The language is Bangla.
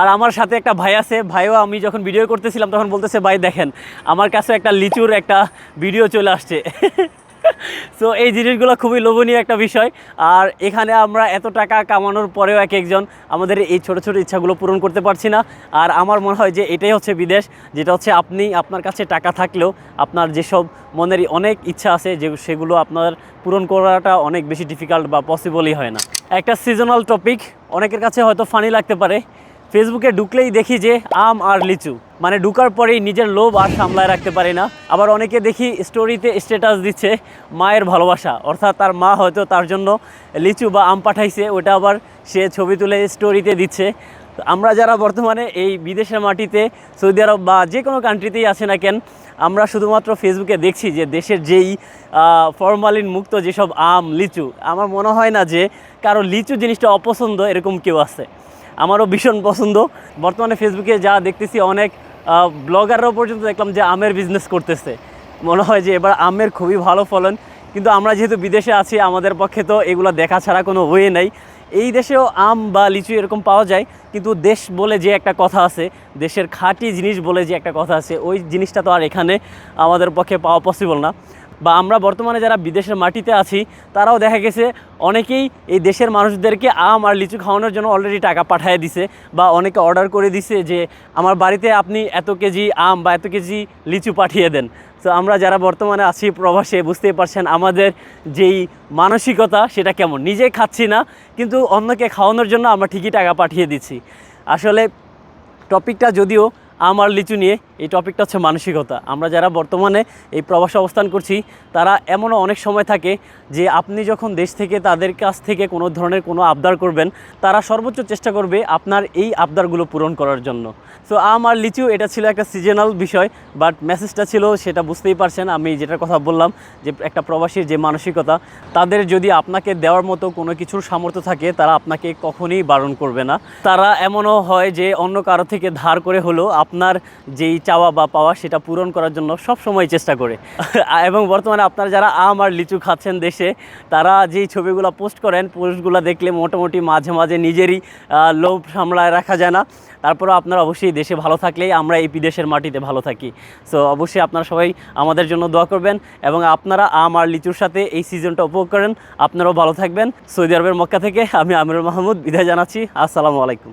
আর আমার সাথে একটা ভাই আছে, ভাইও আমি যখন ভিডিও করতেছিলাম তখন বলতেছে, ভাই, দেখেন, আমার কাছে একটা লিচুর একটা ভিডিও চলে আসছে। সো এই জিনিসগুলো খুবই লোভনীয় একটা বিষয়। আর এখানে আমরা এত টাকা কামানোর পরেও এক একজন আমাদের এই ছোট ছোট ইচ্ছাগুলো পূরণ করতে পারছি না। আর আমার মনে হয় যে এটাই হচ্ছে বিদেশ, যেটা হচ্ছে আপনি, আপনার কাছে টাকা থাকলেও আপনার যেসব মনের অনেক ইচ্ছা আছে, যে সেগুলো আপনার পূরণ করাটা অনেক বেশি ডিফিকাল্ট বা পসিবলই হয় না। একটা সিজনাল টপিক অনেকের কাছে হয়তো ফানি লাগতে পারে। ফেসবুকে ঢুকলেই দেখি যে আম আর লিচু। মানে ঢুকার পরেই নিজের লোভ আর সামলায় রাখতে পারি না। আবার অনেকে দেখি স্টোরিতে স্ট্যাটাস দিচ্ছে মায়ের ভালোবাসা। অর্থাৎ তার মা হয়তো তার জন্য লিচু বা আম পাঠাইছে, ওটা আবার সে ছবি তুলে স্টোরিতে দিচ্ছে। আমরা যারা বর্তমানে এই বিদেশের মাটিতে, সৌদি আরব বা যে কোনো কান্ট্রিতেই আছে না কেন, আমরা শুধুমাত্র ফেসবুকে দেখছি যে দেশের যেই ফরমালিন মুক্ত যেসব আম, লিচু, আমার মনে হয় না যে কারও লিচু জিনিসটা অপছন্দ এরকম কেউ আছে। আমারও ভীষণ পছন্দ। বর্তমানে ফেসবুকে যা দেখতেছি অনেক ব্লগাররাও পর্যন্ত দেখলাম যে আমের বিজনেস করতেছে। মনে হয় যে এবার আমের খুবই ভালো ফলন। কিন্তু আমরা যেহেতু বিদেশে আছি, আমাদের পক্ষে তো এগুলো দেখা ছাড়া কোনো ওয়ে নাই। এই দেশেও আম বা লিচু এরকম পাওয়া যায়, কিন্তু দেশ বলে যে একটা কথা আছে, দেশের খাঁটি জিনিস বলে যে একটা কথা আছে, ওই জিনিসটা তো আর এখানে আমাদের পক্ষে পাওয়া পসিবল না। বা আমরা বর্তমানে যারা বিদেশের মাটিতে আছি, তারাও দেখা গেছে অনেকেই এই দেশের মানুষদেরকে আম আর লিচু খাওয়ানোর জন্য অলরেডি টাকা পাঠিয়ে দিছে বা অনেকে অর্ডার করে দিছে যে, আমার বাড়িতে আপনি এত কেজি আম বা এত কেজি লিচু পাঠিয়ে দেন। তো আমরা যারা বর্তমানে আছি প্রবাসে, বুঝতেই পারছেন আমাদের যেই মানসিকতা সেটা কেমন। নিজে খাচ্ছি না, কিন্তু অন্যকে খাওয়ানোর জন্য আমরা ঠিকই টাকা পাঠিয়ে দিচ্ছি। আসলে টপিকটা যদিও আমার লিচু নিয়ে এই টপিকটা হচ্ছে মানসিকতা। আমরা যারা বর্তমানে এই প্রবাসে অবস্থান করছি, তারা এমনও অনেক সময় থাকে যে আপনি যখন দেশ থেকে তাদের কাছ থেকে কোনো ধরনের কোনো আবদার করবেন, তারা সর্বোচ্চ চেষ্টা করবে আপনার এই আবদারগুলো পূরণ করার জন্য। সো আম আর লিচু, এটা ছিল একটা সিজনাল বিষয় বাট মেসেজটা ছিল সেটা বুঝতেই পারছেন, আমি যেটার কথা বললাম, যে একটা প্রবাসীর যে মানসিকতা, তাদের যদি আপনাকে দেওয়ার মতো কোনো কিছুর সামর্থ্য থাকে, তারা আপনাকে কখনোই বারণ করবে না। তারা এমনও হয় যে অন্য কারও থেকে ধার করে হলেও আপনার যেই চাওয়া বা পাওয়া সেটা পূরণ করার জন্য সব সময় চেষ্টা করে। এবং বর্তমানে আপনারা যারা আম আর লিচু খাচ্ছেন দেশে, তারা যেই ছবিগুলো পোস্ট করেন, পোস্টগুলো দেখলে মোটামুটি মাঝে মাঝে নিজেরই লোভ সামলায় রাখা যায় না। তারপরে আপনারা অবশ্যই দেশে ভালো থাকলেই আমরা এই বিদেশের মাটিতে ভালো থাকি। সো অবশ্যই আপনারা সবাই আমাদের জন্য দোয়া করবেন এবং আপনারা আম আর লিচুর সাথে এই সিজনটা উপভোগ করেন। আপনারাও ভালো থাকবেন। সৌদি আরবের মক্কা থেকে আমি আমিরুল মাহমুদ বিদায় জানাচ্ছি। আসসালামু আলাইকুম।